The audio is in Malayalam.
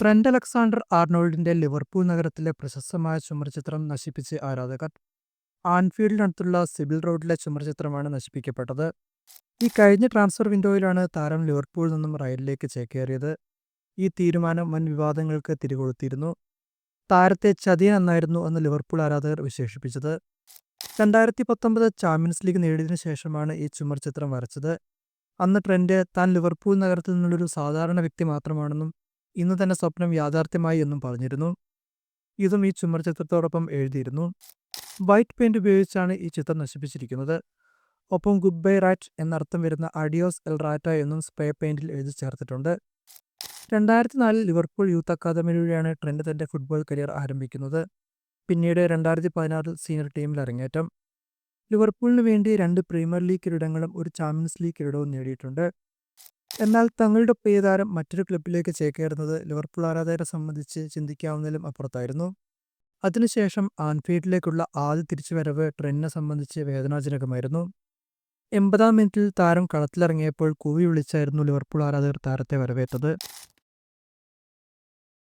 ട്രെന്റ് അലക്സാണ്ടർ ആർണോൾഡിന്റെ ലിവർപൂൾ നഗരത്തിലെ പ്രശസ്തമായ ചുമർചിത്രം നശിപ്പിച്ച് ആരാധകർ. ആൻഫീൽഡിനടുത്തുള്ള സിബിൽ റോഡിലെ ചുമർചിത്രമാണ് നശിപ്പിക്കപ്പെട്ടത്. ഈ കഴിഞ്ഞ ട്രാൻസ്ഫർ വിൻഡോയിലാണ് താരം ലിവർപൂളിൽ നിന്നും റയലിലേക്ക് ചേക്കേറിയത്. ഈ തീരുമാനം വൻ വിവാദങ്ങൾക്ക് തിരികൊളുത്തിയിരുന്നു. താരത്തെ ചതിയൻ എന്നായിരുന്നു അന്ന് ലിവർപൂൾ ആരാധകർ വിശേഷിപ്പിച്ചത്. രണ്ടായിരത്തി പത്തൊമ്പത് ചാമ്പ്യൻസ് ലീഗ് നേടിയതിനു ശേഷമാണ് ഈ ചുമർചിത്രം വരച്ചത്. അന്ന് ട്രെൻഡ് താൻ ലിവർപൂൾ നഗരത്തിൽ നിന്നുള്ളൊരു സാധാരണ വ്യക്തി മാത്രമാണെന്നും ഇന്ന് തന്നെ സ്വപ്നം യാഥാർത്ഥ്യമായി എന്നും പറഞ്ഞിരുന്നു. ഇതും ഈ ചുമർചിത്രത്തോടൊപ്പം എഴുതിയിരുന്നു. വൈറ്റ് പെയിന്റ് ഉപയോഗിച്ചാണ് ഈ ചിത്രം നശിപ്പിച്ചിരിക്കുന്നത്. ഒപ്പം ഗുഡ് ബൈ റാറ്റ് എന്നർത്ഥം വരുന്ന അഡിയോസ് എൽ റാറ്റ എന്നും സ്പ്രേ പെയിന്റിൽ എഴുതി ചേർത്തിട്ടുണ്ട്. രണ്ടായിരത്തി നാലിൽ ലിവർപൂൾ യൂത്ത് അക്കാദമിയിലൂടെയാണ് ട്രെൻഡ് തന്റെ ഫുട്ബോൾ കരിയർ ആരംഭിക്കുന്നത്. പിന്നീട് രണ്ടായിരത്തി പതിനാറിൽ സീനിയർ ടീമിൽ അരങ്ങേറ്റം. ലിവർപൂളിന് വേണ്ടി രണ്ട് പ്രീമിയർ ലീഗ് കിരീടങ്ങളും ഒരു ചാമ്പ്യൻസ് ലീഗ് കിരീടവും നേടിയിട്ടുണ്ട്. എന്നാൽ തങ്ങളുടെ പ്രിയതാരം മറ്റൊരു ക്ലബിലേക്ക് ചേക്കേറുന്നത് ലിവർപൂൾ ആരാധകരെ സംബന്ധിച്ച് ചിന്തിക്കാവുന്നതിലും അപ്പുറത്തായിരുന്നു. അതിനുശേഷം ആൻഫീൽഡിലേക്കുള്ള ആദ്യ തിരിച്ചുവരവ് ട്രെൻഡിനെ സംബന്ധിച്ച് വേദനാജനകമായിരുന്നു. എൺപതാം മിനിറ്റിൽ താരം കളത്തിലിറങ്ങിയപ്പോൾ കൂവി വിളിച്ചായിരുന്നു ലിവർപൂൾ ആരാധകർ താരത്തെ വരവേറ്റത്.